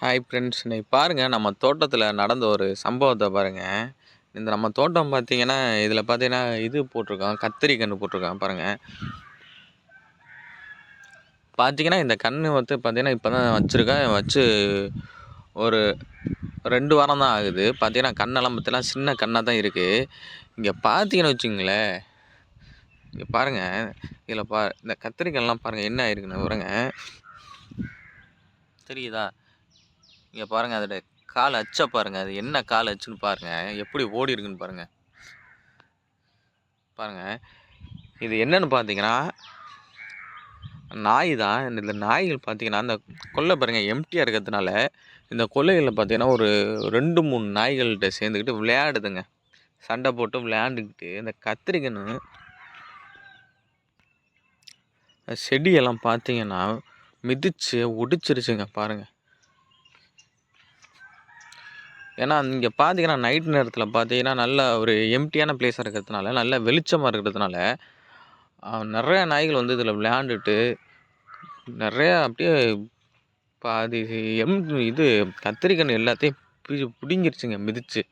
Hi friends இன்னைக்கு பாருங்கள் நம்ம தோட்டத்தில் நடந்த ஒரு சம்பவத்தை பாருங்கள் இந்த நம்ம தோட்டம் பார்த்தீங்கன்னா இதில் பார்த்தீங்கன்னா இது போட்டிருக்கோம் கத்திரி கன்று போட்டிருக்கோம் பாருங்கள் பார்த்தீங்கன்னா இந்த கன்று வந்து பார்த்தீங்கன்னா இப்போ தான் வச்சுருக்கேன் வச்சு ஒரு ரெண்டு வாரம் தான் ஆகுது. பார்த்தீங்கன்னா கண்ணெல்லாம் பார்த்தீங்கன்னா சின்ன கண்ணாக தான் இருக்குது இங்கே பார்த்தீங்கன்னு வச்சுங்களேன் இங்கே பாருங்கள் இதில் பா இந்த கத்திரிக்கெல்லாம் பாருங்கள் என்ன ஆயிருக்குன்னு பாருங்கள் தெரியுதா? இங்கே பாருங்கள் அதோட கால் அச்சை பாருங்கள் அது என்ன கால் அச்சுன்னு பாருங்கள் எப்படி ஓடி இருக்குன்னு பாருங்கள் பாருங்கள் இது என்னன்னு பார்த்தீங்கன்னா நாய் தான். இந்த நாய்கள் பார்த்தீங்கன்னா அந்த கொல்லை பாருங்கள் எம்டியாக இருக்கிறதுனால இந்த கொல்லைகளில் பார்த்தீங்கன்னா ஒரு ரெண்டு மூணு நாய்கள்கிட்ட சேர்ந்துக்கிட்டு விளையாடுதுங்க. சண்டை போட்டு விளையாண்டுக்கிட்டு இந்த கத்திரிக்கன்னு செடியெல்லாம் பார்த்தீங்கன்னா மிதிச்சு ஒடிச்சிருச்சுங்க பாருங்கள் ஏன்னா இங்கே பார்த்தீங்கன்னா நைட் நேரத்தில் பார்த்தீங்கன்னா நல்ல ஒரு எம்டியான பிளேஸாக இருக்கிறதுனால நல்ல வெளிச்சமாக இருக்கிறதுனால நிறையா நாய்கள் வந்து இதில் விளையாண்டுட்டு நிறையா அப்படியே பாதி எம் இது கத்திரிக்கன்று எல்லாத்தையும் பிடி பிடுங்கிருச்சுங்க மிதிச்சு.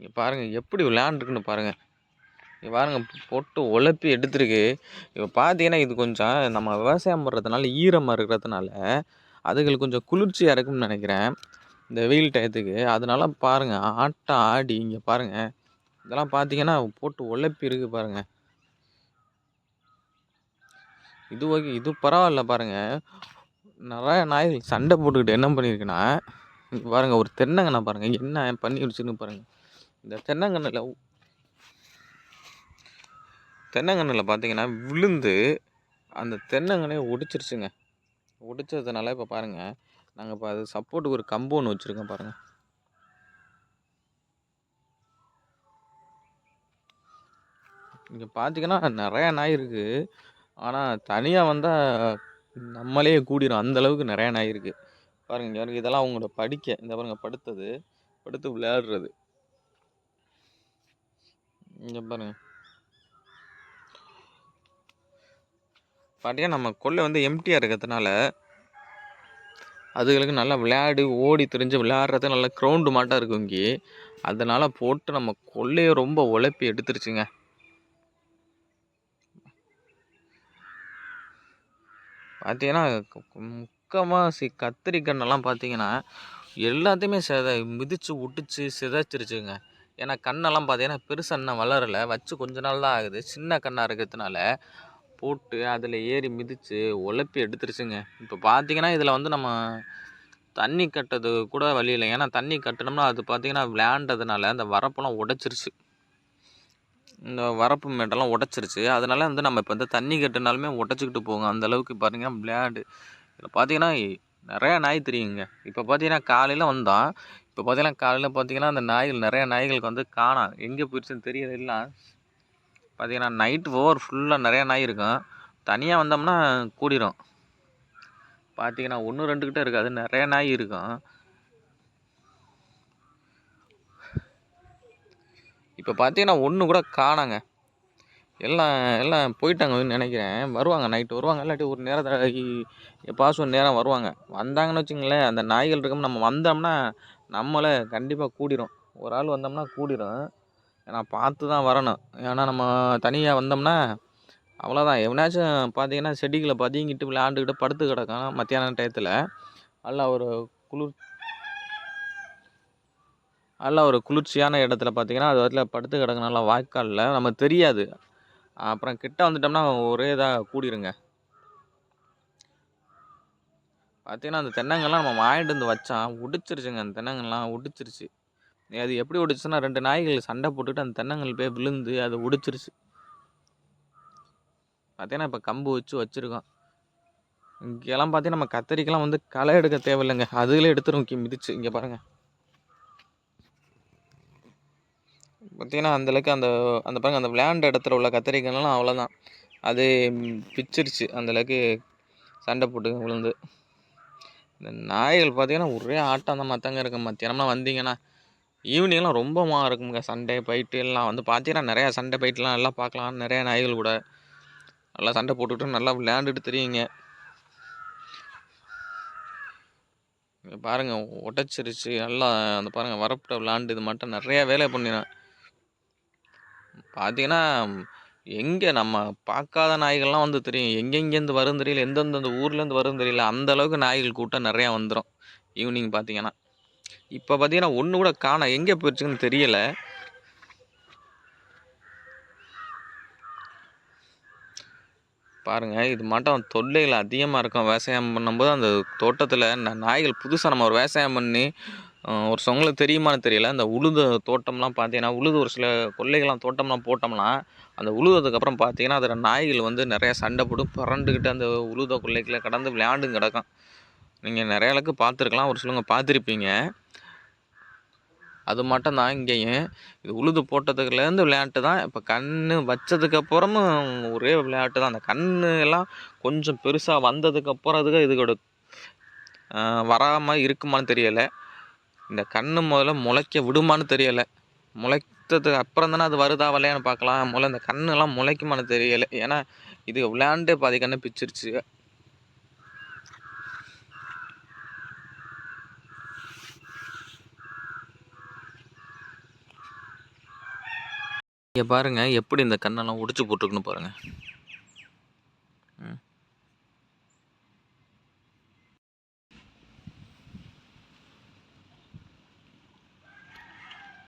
இங்கே பாருங்கள் எப்படி விளையாண்டுருக்குன்னு பாருங்கள் இங்கே பாருங்கள் போட்டு உழப்பி எடுத்துருக்கு. இப்போ பார்த்தீங்கன்னா இது கொஞ்சம் நம்ம விவசாயம் பண்ணுறதுனால ஈரமாக இருக்கிறதுனால அதுகள் கொஞ்சம் குளிர்ச்சியாக இருக்கும்னு நினைக்கிறேன். இந்த வெயில் டயத்துக்கு. அதனால பாருங்கள் ஆட்டம் ஆடி இங்கே பாருங்கள் இதெல்லாம் பார்த்தீங்கன்னா போட்டு உழைப்பி இருக்குது பாருங்கள் இது ஓகே இது பரவாயில்ல பாருங்கள் நிறைய நாய்கள் சண்டை போட்டுக்கிட்டு என்ன பண்ணியிருக்குன்னா இங்கே பாருங்கள் ஒரு தென்னங்கண்ணை பாருங்கள் என்ன பண்ணி வச்சுன்னு பாருங்கள் இந்த தென்னங்கண்ணில் தென்னங்கண்ணில் பார்த்தீங்கன்னா விழுந்து அந்த தென்னங்கனையை ஒடிச்சிருச்சுங்க. உடைச்சதுனால இப்போ பாருங்கள் நாங்கள் இப்போ அது சப்போர்ட்டுக்கு ஒரு கம்பு ஒன்று வச்சுருக்கோம் பாருங்கள் இங்கே பார்த்தீங்கன்னா நிறையா நாய் இருக்குது ஆனால் தனியாக வந்தால் நம்மளே கூடிரும். அந்தளவுக்கு நிறையா நாய் இருக்குது பாருங்கள் இங்கே பாருங்க இதெல்லாம் அவங்களோட படிக்க இந்த பாருங்கள் படுத்தது படுத்து விளையாடுறது. இங்கே பாருங்கள் பார்த்தீங்கன்னா நம்ம கொள்ளை வந்து எம்டியாக இருக்கிறதுனால அதுகளுக்கு நல்லா விளையாடி ஓடி திரிஞ்சு விளையாடுறது நல்லா க்ரௌண்டு மாட்டாக இருக்கும் இங்கே அதனால் போட்டு நம்ம கொள்ளையை ரொம்ப உழைப்பி எடுத்துருச்சுங்க. பார்த்தீங்கன்னா முக்கமாக கத்திரிக்கண்ணெல்லாம் பார்த்தீங்கன்னா எல்லாத்தையுமே செத மிதித்து விட்டுச்சு சிதைச்சிருச்சுங்க. ஏன்னா கண்ணெல்லாம் பார்த்தீங்கன்னா பெருசு இன்னும் வளரலை. வச்சு கொஞ்ச நாள் தான் ஆகுது. சின்ன கண்ணாக இருக்கிறதுனால போட்டு அதில் ஏறி மிதித்து உழப்பி எடுத்துருச்சுங்க. இப்போ பார்த்தீங்கன்னா இதில் வந்து நம்ம தண்ணி கட்டுறது கூட வழி இல்லை. ஏன்னா தண்ணி கட்டினோம்னா அது பார்த்திங்கன்னா விளையாண்டதுனால அந்த வரப்பெல்லாம் உடச்சிருச்சு. இந்த வரப்பு மேட்டெல்லாம் உடச்சிருச்சு. அதனால் வந்து நம்ம இப்போ வந்து தண்ணி கட்டினாலுமே உடச்சிக்கிட்டு போகும் அந்தளவுக்கு பார்த்தீங்கன்னா விளையாடு இதில் பார்த்தீங்கன்னா நிறையா நாய் தெரியுங்க. இப்போ பார்த்தீங்கன்னா காலையில் வந்தோம் இப்போ பார்த்தீங்கன்னா காலையில் பார்த்தீங்கன்னா அந்த நாய்கள் நிறையா நாய்களுக்கு வந்து காணாம். எங்கே போயிடுச்சுன்னு தெரியல பார்த்தீங்கன்னா நைட் ஓவர் ஃபுல்லாக நிறையா நாய் இருக்கும். தனியாக வந்தோம்னா கூடிரும். பார்த்தீங்கன்னா ஒன்று ரெண்டு கிட்ட இருக்காது. நிறைய நாய் இருக்கும். இப்போ பார்த்தீங்கன்னா ஒன்று கூட காணாங்க. எல்லாம் எல்லாம் போயிட்டாங்கன்னு நினைக்கிறேன். வருவாங்க நைட்டு வருவாங்க. இல்லாட்டி ஒரு நேரத்தில் எப்பாச்சும் ஒரு நேரம் வருவாங்க. வந்தாங்கன்னு வச்சுங்களேன் அந்த நாய்கள் இருக்கும். நம்ம வந்தோம்னா நம்மளை கண்டிப்பாக கூடிரும். ஒரு ஆள் வந்தோம்னா கூடிரும். ஏன்னா பார்த்து தான் வரணும். ஏன்னா நம்ம தனியாக வந்தோம்னா அவ்வளோதான் எவனாச்சும் பார்த்தீங்கன்னா செடிகளை பதுங்கிட்டு விளையாண்டுக்கிட்டு படுத்து கிடக்கும் மத்தியான டயத்தில் நல்லா ஒரு குளிர் நல்லா ஒரு குளிர்ச்சியான இடத்துல பார்த்தீங்கன்னா அது இடத்துல படுத்து கிடக்கு நல்லா வாய்க்காலில் நம்ம தெரியாது. அப்புறம் கிட்ட வந்துட்டோம்னா ஒரே இதாக கூடிருங்க. பார்த்தீங்கன்னா அந்த தென்னங்கள்லாம் நம்ம வாங்கிட்டு வந்து வச்சான் உடிச்சிருச்சுங்க. அந்த தென்னங்கள்லாம் உடிச்சிருச்சு. அது எப்படி ஒடிச்சுன்னா ரெண்டு நாய்கள் சண்டை போட்டுட்டு அந்த தென்னங்கள் போய் விழுந்து அதை ஒடிச்சிருச்சு. பார்த்தீங்கன்னா இப்போ கம்பு வச்சு வச்சுருக்கோம். இங்கெல்லாம் பார்த்தீங்கன்னா நம்ம கத்தரிக்கெல்லாம் வந்து களை எடுக்க தேவையில்லைங்க. அதுகளே எடுத்துரும் மிதிச்சு. இங்கே பாருங்கள் பார்த்தீங்கன்னா அந்தளவுக்கு அந்த அந்த பாருங்கள் அந்த விளையாண்ட இடத்துல உள்ள கத்தரிக்கெல்லாம் அவ்வளோதான் அது பிச்சிருச்சு. அந்தளவுக்கு சண்டை போட்டு விழுந்து. இந்த நாய்கள் பார்த்தீங்கன்னா ஒரே ஆட்டம் தான் மற்றங்க இருக்கும் மத்தியானம்லாம் வந்தீங்கன்னா ஈவினிங்லாம் ரொம்ப மா இருக்குங்க சண்டே பைட்டு எல்லாம் வந்து பார்த்தீங்கன்னா நிறையா சண்டை போயிட்டுலாம் நல்லா பார்க்கலாம் நிறையா நாய்கள் கூட நல்லா சண்டை போட்டுக்கிட்டு நல்லா விளையாண்டுட்டு தெரியுங்க. பாருங்கள் உடச்சிருச்சு உடைச்சிருச்சு. நல்லா அந்த பாருங்கள் வரப்பிட்ட விளாண்டு இது மட்டும் நிறையா வேலை பண்ணினேன் பார்த்தீங்கன்னா எங்கே நம்ம பார்க்காத நாய்கள்லாம் வந்து தெரியும். எங்கெங்கேருந்து வரும் தெரியல எந்தெந்தந்த ஊர்லேருந்து வரும் தெரியல அந்த அளவுக்கு நாய்கள் கூட்டம் நிறையா வந்துடும் ஈவினிங் பார்த்தீங்கன்னா இப்போ பார்த்தீங்கன்னா ஒன்று கூட காண எங்கே போயிடுச்சுன்னு தெரியலை. பாருங்கள் இது மட்டும் தொல்லைகள் அதிகமாக இருக்கும். விவசாயம் பண்ணும்போது அந்த தோட்டத்தில் நாய்கள் புதுசாக நம்ம ஒரு விவசாயம் பண்ணி ஒரு சொங்களுக்கு தெரியுமான்னு தெரியல. அந்த உழுத தோட்டம்லாம் பார்த்தீங்கன்னா உழுது ஒரு சில கொல்லைகள்லாம் தோட்டம்லாம் போட்டோம்னா அந்த உழுததுக்கப்புறம் பார்த்தீங்கன்னா அதில் நாய்கள் வந்து நிறைய சண்டை போட்டு பறண்டுக்கிட்டு அந்த உழுத கொள்ளைகளை கடந்து விளையாண்டு கிடக்கும். நீங்கள் நிறைய அளவுக்கு பார்த்துருக்கலாம். ஒரு சிலவங்க பார்த்துருப்பீங்க. அது மட்டும் தான் இங்கேயும். இது உழுது போட்டதுக்குலேருந்து விளையாட்டு தான். இப்போ கண் வச்சதுக்கப்புறமும் ஒரே விளையாட்டு தான். அந்த கண்ணு எல்லாம் கொஞ்சம் பெருசாக வந்ததுக்கப்புறம் அதுக்கு இதுக்கோட வராமல் இருக்குமான்னு தெரியலை. இந்த கண் முதல்ல முளைக்க விடுமான்னு தெரியலை. முளைத்ததுக்கு அப்புறம் தானே அது வருதா வரலையான்னு பார்க்கலாம். முதல்ல இந்த கண்ணெல்லாம் முளைக்குமான்னு தெரியலை. ஏன்னா இது விளையாண்டு பாதி கண்ணு பிச்சிருச்சு. இங்கே பாருங்கள் எப்படி இந்த கண்ணெல்லாம் உடிச்சு போட்டுருக்குன்னு பாருங்கள்